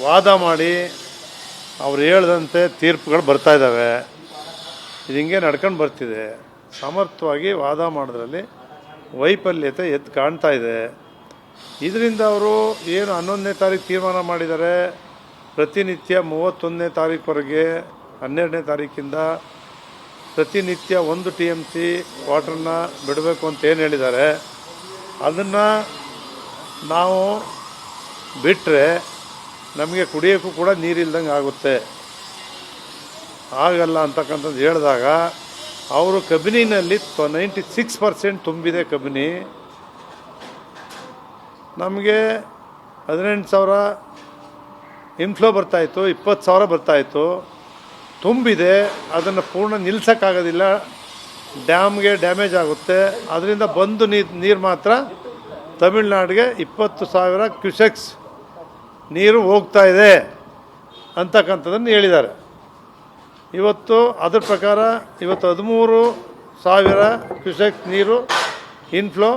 ವಾದ ಮಾಡಿ ಅವ್ರು ಹೇಳ್ದಂತೆ ತೀರ್ಪುಗಳು ಬರ್ತಾ ಇದ್ದಾವೆ. ಇದು ಹಿಂಗೆ ನಡ್ಕೊಂಡು ಬರ್ತಿದೆ. ಸಮರ್ಥವಾಗಿ ವಾದ ಮಾಡೋದ್ರಲ್ಲಿ ವೈಫಲ್ಯತೆ ಎದ್ದು ಕಾಣ್ತಾ ಇದೆ. ಇದರಿಂದ ಅವರು ಏನು ಹನ್ನೊಂದನೇ ತಾರೀಕು ತೀರ್ಮಾನ ಮಾಡಿದ್ದಾರೆ. ಪ್ರತಿನಿತ್ಯ ಮೂವತ್ತೊಂದನೇ ತಾರೀಕುವರೆಗೆ, ಹನ್ನೆರಡನೇ ತಾರೀಕಿಂದ ಪ್ರತಿನಿತ್ಯ ಒಂದು ಟಿ ಎಂ ಸಿ ವಾಟ್ರನ್ನ ಬಿಡಬೇಕು ಅಂತ ಏನು ಹೇಳಿದ್ದಾರೆ. ಅದನ್ನು ನಾವು ಬಿಟ್ಟರೆ ನಮಗೆ ಕುಡಿಯೋಕ್ಕೂ ಕೂಡ ನೀರಿಲ್ದಂಗೆ ಆಗುತ್ತೆ. ಆಗಲ್ಲ ಅಂತಕ್ಕಂಥದ್ದು ಹೇಳಿದಾಗ, ಅವರು ಕಬಿನಿನಲ್ಲಿ ನೈಂಟಿ ಸಿಕ್ಸ್ ಪರ್ಸೆಂಟ್ ತುಂಬಿದೆ ಕಬಿನಿ. ನಮಗೆ ಹದಿನೆಂಟು ಸಾವಿರ ಇನ್ಫ್ಲೋ ಬರ್ತಾಯಿತ್ತು ಇಪ್ಪತ್ತು ಸಾವಿರ ಬರ್ತಾಯಿತ್ತು ತುಂಬಿದೆ, ಅದನ್ನು ಪೂರ್ಣ ನಿಲ್ಸೋಕ್ಕಾಗೋದಿಲ್ಲ. ಡ್ಯಾಮ್ಗೆ ಡ್ಯಾಮೇಜ್ ಆಗುತ್ತೆ. ಅದರಿಂದ ಬಂದು ನೀರು ನೀರು ಮಾತ್ರ ತಮಿಳ್ನಾಡಿಗೆ ಇಪ್ಪತ್ತು ಸಾವಿರ ಕ್ಯೂಸೆಕ್ಸ್ ನೀರು ಹೋಗ್ತಾ ಇದೆ ಅಂತಕ್ಕಂಥದ್ದನ್ನು ಹೇಳಿದ್ದಾರೆ. ಇವತ್ತು ಅದರ ಪ್ರಕಾರ ಇವತ್ತು ಹದಿಮೂರು ಸಾವಿರ ಕ್ಯೂಸೆಕ್ ನೀರು ಇನ್ಫ್ಲೋ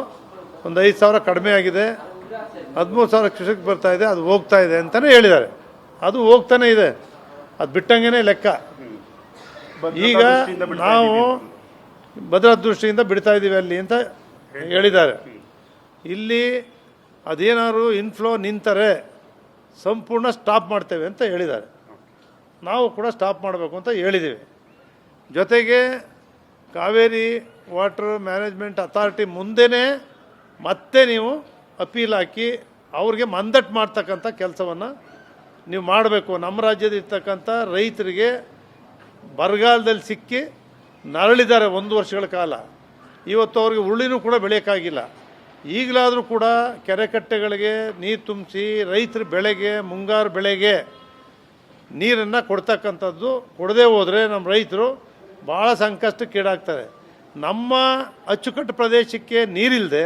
ಒಂದು ಐದು ಸಾವಿರ ಕಡಿಮೆ ಆಗಿದೆ. ಹದಿಮೂರು ಸಾವಿರ ಕ್ಯೂಸೆಕ್ ಬರ್ತಾ ಇದೆ ಅದು ಹೋಗ್ತಾ ಇದೆ ಅಂತಲೇ ಹೇಳಿದ್ದಾರೆ. ಅದು ಹೋಗ್ತಾನೆ ಇದೆ. ಅದು ಬಿಟ್ಟಂಗೆ ಲೆಕ್ಕ. ಈಗ ನಾವು ಭದ್ರಾ ದೃಷ್ಟಿಯಿಂದ ಬಿಡ್ತಾ ಇದ್ದೀವಿ ಅಲ್ಲಿ ಅಂತ ಹೇಳಿದ್ದಾರೆ. ಇಲ್ಲಿ ಅದೇನಾದ್ರು ಇನ್ಫ್ಲೋ ನಿಂತರೆ ಸಂಪೂರ್ಣ ಸ್ಟಾಪ್ ಮಾಡ್ತೇವೆ ಅಂತ ಹೇಳಿದ್ದಾರೆ. ನಾವು ಕೂಡ ಸ್ಟಾಪ್ ಮಾಡಬೇಕು ಅಂತ ಹೇಳಿದ್ದೀವಿ. ಜೊತೆಗೆ ಕಾವೇರಿ ವಾಟರ್ ಮ್ಯಾನೇಜ್ಮೆಂಟ್ ಅಥಾರಿಟಿ ಮುಂದೆನೇ ಮತ್ತೆ ನೀವು ಅಪೀಲ್ ಹಾಕಿ ಅವ್ರಿಗೆ ಮಂದಟ್ಟು ಮಾಡ್ತಕ್ಕಂಥ ಕೆಲಸವನ್ನು ನೀವು ಮಾಡಬೇಕು. ನಮ್ಮ ರಾಜ್ಯದ ಇರ್ತಕ್ಕಂಥ ರೈತರಿಗೆ ಬರಗಾಲದಲ್ಲಿ ಸಿಕ್ಕಿ ನರಳಿದ್ದಾರೆ ಒಂದು ವರ್ಷಗಳ ಕಾಲ. ಇವತ್ತು ಅವ್ರಿಗೆ ಉರುಳಿನೂ ಕೂಡ ಬೆಳೆಯೋಕ್ಕಾಗಿಲ್ಲ. ಈಗಲಾದರೂ ಕೂಡ ಕೆರೆಕಟ್ಟೆಗಳಿಗೆ ನೀರು ತುಂಬಿಸಿ ರೈತರ ಬೆಳೆಗೆ ಮುಂಗಾರು ಬೆಳೆಗೆ ನೀರನ್ನು ಕೊಡ್ತಕ್ಕಂಥದ್ದು ಕೊಡದೇ ಹೋದರೆ ನಮ್ಮ ರೈತರು ಭಾಳ ಸಂಕಷ್ಟಕ್ಕೀಡಾಗ್ತಾರೆ ನಮ್ಮ ಅಚ್ಚುಕಟ್ಟು ಪ್ರದೇಶಕ್ಕೆ ನೀರಿಲ್ಲದೆ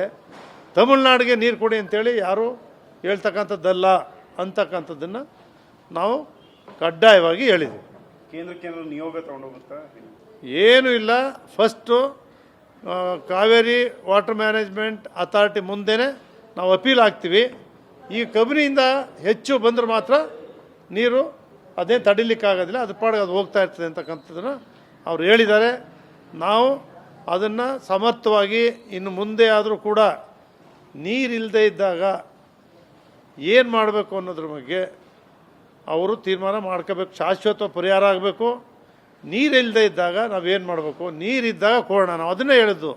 ತಮಿಳ್ನಾಡಿಗೆ ನೀರು ಕೊಡಿ ಅಂತೇಳಿ ಯಾರು ಹೇಳ್ತಕ್ಕಂಥದ್ದಲ್ಲ ಅಂತಕ್ಕಂಥದ್ದನ್ನು ನಾವು ಕಡ್ಡಾಯವಾಗಿ ಹೇಳಿದ್ದೀವಿ ಕೇಂದ್ರಕ್ಕೆ ನಿಯೋಗ ತಗೊಂಡೋಗುತ್ತಾ? ಏನೂ ಇಲ್ಲ. First Kaveri water management authority ಮುಂದೆನೇ ನಾವು ಅಪೀಲ್ ಆಗ್ತೀವಿ. ಈ ಕಬಿನಿಯಿಂದ ಹೆಚ್ಚು ಬಂದರೆ ಮಾತ್ರ ನೀರು ಅದೇನು ತಡಿಲಿಕ್ಕಾಗೋದಿಲ್ಲ ಅದು ಪಾಡಿಗೆ ಅದು ಹೋಗ್ತಾ ಇರ್ತದೆ ಅಂತಕ್ಕಂಥದ್ದನ್ನು ಅವ್ರು ಹೇಳಿದ್ದಾರೆ. ನಾವು ಅದನ್ನು ಸಮರ್ಥವಾಗಿ ಇನ್ನು ಮುಂದೆ ಆದರೂ ಕೂಡ ನೀರಿಲ್ಲದೆ ಇದ್ದಾಗ ಏನು ಮಾಡಬೇಕು ಅನ್ನೋದ್ರ ಬಗ್ಗೆ ಅವರು ತೀರ್ಮಾನ ಮಾಡ್ಕೋಬೇಕು. ಶಾಶ್ವತ ಪರಿಹಾರ ಆಗಬೇಕು. ನೀರಿಲ್ಲದೆ ಇದ್ದಾಗ ನಾವೇನು ಮಾಡಬೇಕು? ನೀರಿದ್ದಾಗ ಕೊಡೋಣ. ನಾವು ಅದನ್ನೇ ಹೇಳಿದ್ದು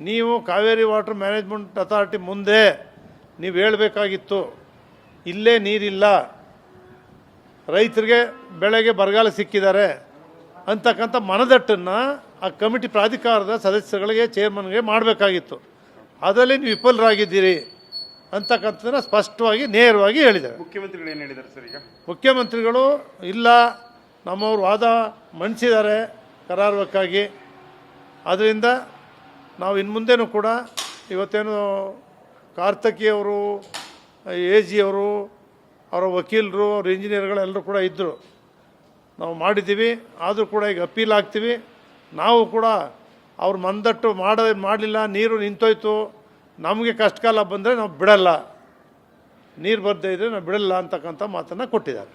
ನೀವು ಕಾವೇರಿ ವಾಟರ್ ಮ್ಯಾನೇಜ್ಮೆಂಟ್ ಅಥಾರಿಟಿ ಮುಂದೆ ನೀವು ಹೇಳಬೇಕಾಗಿತ್ತು. ಇಲ್ಲೇ ನೀರಿಲ್ಲ. ರೈತರಿಗೆ ಬೆಳೆಗೆ ಬರಗಾಲ ಸಿಕ್ಕಿದ್ದಾರೆ ಅಂತಕ್ಕಂಥ ಮನದಟ್ಟನ್ನು ಆ ಕಮಿಟಿ ಪ್ರಾಧಿಕಾರದ ಸದಸ್ಯಗಳಿಗೆ ಚೇರ್ಮನ್ಗೆ ಮಾಡಬೇಕಾಗಿತ್ತು. ಅದರಲ್ಲಿ ನೀವು ವಿಫಲರಾಗಿದ್ದೀರಿ ಅಂತಕ್ಕಂಥದ್ದನ್ನು ಸ್ಪಷ್ಟವಾಗಿ ನೇರವಾಗಿ ಹೇಳಿದ್ದಾರೆ. ಮುಖ್ಯಮಂತ್ರಿಗಳು ಏನು ಹೇಳಿದ್ದಾರೆ ಸರ್ ಈಗ? ಮುಖ್ಯಮಂತ್ರಿಗಳು ಇಲ್ಲ. ನಮ್ಮವ್ರು ವಾದ ಮಂಡಿಸಿದ್ದಾರೆ ಕರಾರುವಕ್ಕಾಗಿ. ಅದರಿಂದ ನಾವು ಇನ್ನು ಮುಂದೆನೂ ಕೂಡ ಇವತ್ತೇನು ಕಾರ್ತಕಿಯವರು ಎ ಜಿ ಅವರು ಅವರ ವಕೀಲರು, ಅವ್ರ ಇಂಜಿನಿಯರ್ಗಳು ಎಲ್ಲರೂ ಕೂಡ ಇದ್ದರು ನಾವು ಮಾಡಿದ್ದೀವಿ, ಆದರೂ ಕೂಡ ಈಗ ಅಪೀಲ್ ಆಗ್ತೀವಿ. ನಾವು ಕೂಡ ಅವ್ರು ಮಂದಟ್ಟು ಮಾಡ, ಮಾಡಲಿಲ್ಲ, ನೀರು ನಿಂತೋಯ್ತು. ನಮಗೆ ಕಷ್ಟಕಾಲ ಬಂದರೆ ನಾವು ಬಿಡಲ್ಲ. ನೀರು ಬರದೇ ಇದ್ದರೆ ನಾವು ಬಿಡಲ್ಲ ಅಂತಕ್ಕಂಥ ಮಾತನ್ನು ಕೊಟ್ಟಿದ್ದಾರೆ.